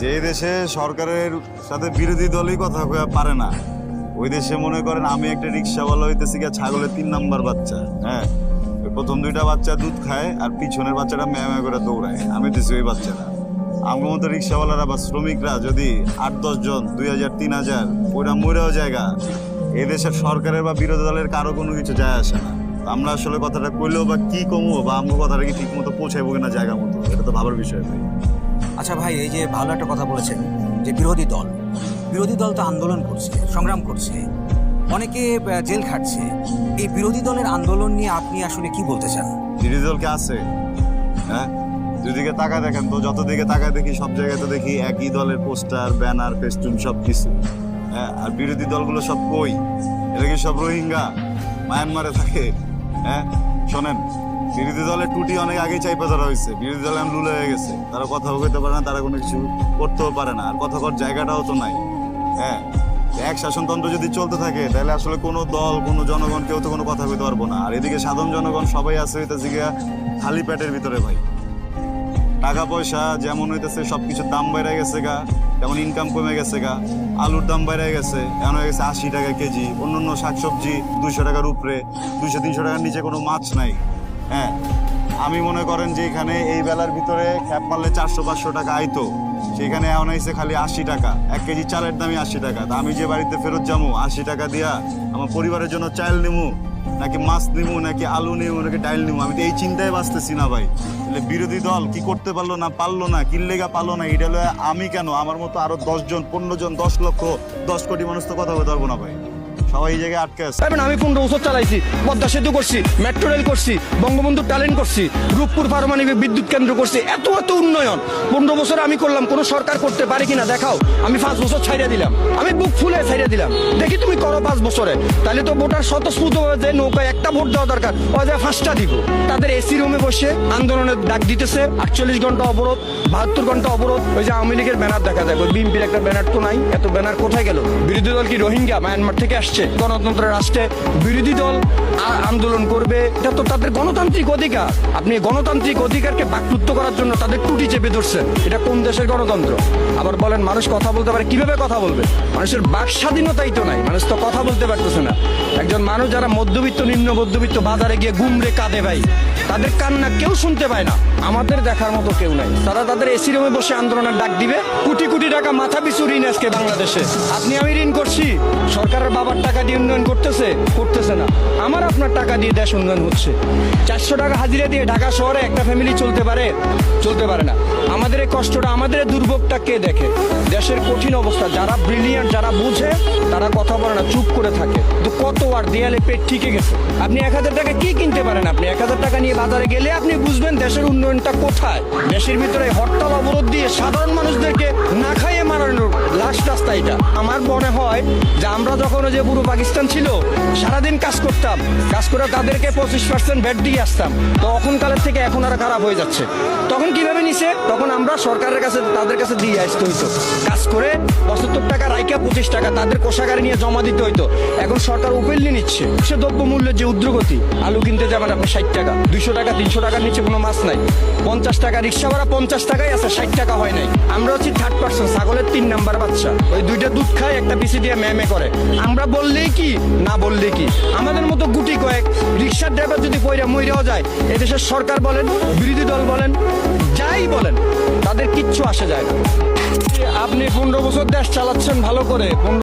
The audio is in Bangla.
যে দেশে সরকারের সাথে বিরোধী দলই কথা কয়া পারে না, ওই দেশে মনে করেন আমি একটা রিক্সাওয়ালা হইতেছি গিয়া ছাগলের তিন নাম্বার বাচ্চা হ্যাঁ? প্রথম দুইটা বাচ্চা দুধ খায় আর পিছনের বাচ্চাটা ম্যাঁ ম্যাঁ করে দৌড়ায়। আমি দিছি ওই বাচ্চাটা। আমার মতো রিক্সাওয়ালারা বা শ্রমিকরা যদি আট, দশ জন, দুই হাজার, তিন হাজার ওইটা মরেও জায়গা এই দেশের সরকারের বা বিরোধী দলের কারও কোনো কিছু যায় আসে না। আমরা আসলে কথাটা কইলেও বা কি কমবো বা আমার কথাটা কি ঠিক মতো পৌঁছাইবো কিনা জায়গা মতো, এটা তো ভাবার বিষয় ভাই আচ্ছা ভাই, এই যে ভালো একটা কথা বলেছেন যে বিরোধী দল বিরোধী দল তো আন্দোলন করছে, সংগ্রাম করছে, অনেকে জেল খাটছে। এই বিরোধী দলের আন্দোলন নিয়ে আপনি আসলে কি বলতে চান? বিরোধী দল কে আছে? হ্যাঁ? দুদিকে তাকায় দেখেন তো যত দিকে তাকায় দেখি, সব জায়গায় তো দেখি একই দলের পোস্টার, ব্যানার, ফেস্টুন সব কিছু হ্যাঁ? আর বিরোধী দলগুলো সব কই? এটা কি সব রোহিঙ্গা? মায়ানমারে থাকে। হ্যাঁ? শোনেন, বিরোধী দলের টুটি অনেক আগে চাইপা ধরা হয়েছে। বিরোধী দল এখন লুলে হয়ে গেছে। তারা কথা বলতে পারে না, তারা কোনো কিছু করতেও পারে না। আর কথা কর জায়গাটাও তো নাই। হ্যাঁ এক শাসনতন্ত্র যদি চলতে থাকে, তাহলে আসলে কোনো দল, কোনো জনগণ, কেউ তো কোনো কথা কইতে পারব না। আর এদিকে সাধারণ জনগণ সবাই আছে হইতেছে গিয়া খালি পেটের ভিতরে ভাই। টাকা পয়সা যেমন হইতেছে সব কিছুর দাম বেড়ে গেছে গা। যেমন ইনকাম কমে গেছে গা। আলুর দাম বেড়ে গেছে, এখন হয়ে গেছে আশি টাকা কেজি। অন্যান্য শাকসবজি দুইশো টাকার উপরে, দুইশো, তিনশো টাকার নিচে কোনো মাছ নাই। হ্যাঁ আমি মনে করেন যে এখানে এই বেলার ভিতরে খ্যাপ মারলে চারশো, পাঁচশো টাকা আইতো। সেখানে এখন হয়েছে খালি আশি টাকা। এক কেজি চালের দামই আশি টাকা। আমি যে বাড়িতে ফেরত যাব, আশি টাকা দিয়া আমার পরিবারের জন্য চাল নিমু। নাকি মাছ নেব নাকি আলু নেব নাকি ডাইল নেব আমি তো এই চিন্তায় বাঁচতেছি না ভাই। তাহলে বিরোধী দল কি করতে পারল না পারল না কি লেগা পারল না, এটা আমি কেন? আমার মতো আরও দশজন, পনেরো জন, দশ লক্ষ, দশ কোটি মানুষ তো কথা বলতে পারব না ভাই। সবাই বছর চালাইছি, পদ্মা সেতু করছি মেট্রো রেল করছি, বঙ্গবন্ধু ট্যালেন্ট করছি, রূপপুর পারমাণবিক বিদ্যুৎ কেন্দ্র করছি, এত এত উন্নয়ন। পনেরো বছর আমি করলাম, কোনো সরকার করতে পারে কিনা দেখাও। আমি পাঁচ বছর ছাইড়া দিলাম। আমি বুক ফুলে ছাইড়া দিলাম। দেখি তুমি করো পাঁচ বছরে। তাহলে তো ভোটার স্বতঃস্ফূর্ত যে নৌকায় একটা ভোট দেওয়া দরকার, ও যে ফার্স্টটা দিব। তাদের এসি রুমে বসে আন্দোলনের ডাক দিতেছে, আটচল্লিশ ঘণ্টা অবরোধ, বাহাত্তর ঘণ্টা অবরোধ। ওই যে আওয়ামী লীগের ব্যানার দেখা যায় বিএনপির একটা ব্যানার তো নাই, এত ব্যানার কোথায় গেল? বিরোধী দল কি রোহিঙ্গা, মায়ানমার থেকে আসছে, গণতন্ত্রের রাষ্ট্রে বিরোধী দল আন্দোলন করবে, এটা তো তাদের গণতান্ত্রিক অধিকার। আপনি গণতান্ত্রিক অধিকারকে বাকরুদ্ধ করার জন্য তাদের টুটি চেপে ধরছেন। এটা কোন দেশের গণতন্ত্র? আবার বলেন, মানুষ কথা বলতে পারে, কীভাবে কথা বলবে? মানুষের বাক স্বাধীনতাই তো নাই, মানুষ তো কথা বলতে পারতেছে না। একজন মানুষ যারা মধ্যবিত্ত, নিম্ন মধ্যবিত্ত, বাজারে গিয়ে গুমরে কাঁদে ভাই, তাদের কান্না কেউ শুনতে পায় না। আমাদের দেখার মতো কেউ নাই। তারা তাদের এসি রুমে বসে আন্দোলনের ডাক দিবে, কোটি কোটি টাকা মাথা পিছু ঋণ আজকে বাংলাদেশে। আপনি আমি ঋণ করছি, সরকারের বাবার টাকা দিয়ে উন্নয়ন করতেছে করতেছে না। আমার আপনার টাকা দিয়ে দেশ উন্নয়ন হচ্ছে। চারশো টাকা হাজিরা দিয়ে ঢাকা শহরে একটা ফ্যামিলি চলতে পারে চলতে পারে না। আমাদের এই কষ্টটা, আমাদের দুর্ভোগটা কে দেখে? দেশের কঠিন অবস্থা, যারা ব্রিলিয়ান্ট যারা বুঝে, তারা কথা বলে না, চুপ করে থাকে। তো কত আর দেয়ালে পেট ঠিকে গেছে? আপনি এক হাজার টাকা কি কিনতে পারেন আপনি? এক হাজার টাকা নিয়ে বাজারে গেলে আপনি বুঝবেন দেশের উন্নয়নটা কোথায়? দেশের ভিতরে হরতাল, অবরোধ দিয়ে সাধারণ মানুষদেরকে না খাইয়ে মারানোর লাস্ট রাস্তা এটা। আমার মনে হয় যে আমরা যখন ওই যে পুরো পাকিস্তান ছিল। সারাদিন কাজ করতাম। কাজ করে তাদেরকে পঁচিশ পার্সেন্ট ভ্যাট দিয়ে আসতাম। তো তখনকালের থেকে এখন আর খারাপ হয়ে যাচ্ছে। তখন কীভাবে নিছে? তখন আমরা সরকারের কাছে, তাদের কাছে দিয়ে আসতে হইতো। কাজ করে পঁচাত্তর টাকা রাইকা পঁচিশ টাকা তাদের কোষাগারে নিয়ে জমা দিতে হইতো। এখন সরকার উপেল্লি নিচ্ছে। সে দ্রব্য মূল্যের যে উদ্রগতি, আলু কিনতে যাবেন আপনি ষাট টাকা, দুইশো টাকা, তিনশো টাকার নিচে কোনো মাছ নাই। পঞ্চাশ টাকা রিক্সা ভাড়া পঞ্চাশ টাকাই আছে, ষাট টাকা হয় নাই। আমরা হচ্ছি থার্ড পার্সন ছাগলের তিন নাম্বার বাচ্চা। ওই দুইটা দুধ খায়, একটা পিসি দিয়ে ম্যামে করে। আমরা বললেই কি, না বললে কি? আমাদের মতো গুটি কয়েক রিক্সার ড্রাইভার যদি পয়রা মইরাও যায়, এদেশের সরকার বলেন, বিরোধী দল বলেন, যাই বলেন, তাদের কিচ্ছু আসে যায় না। আপনি পনেরো বছর দেশ চালাচ্ছেন ভালো করে 15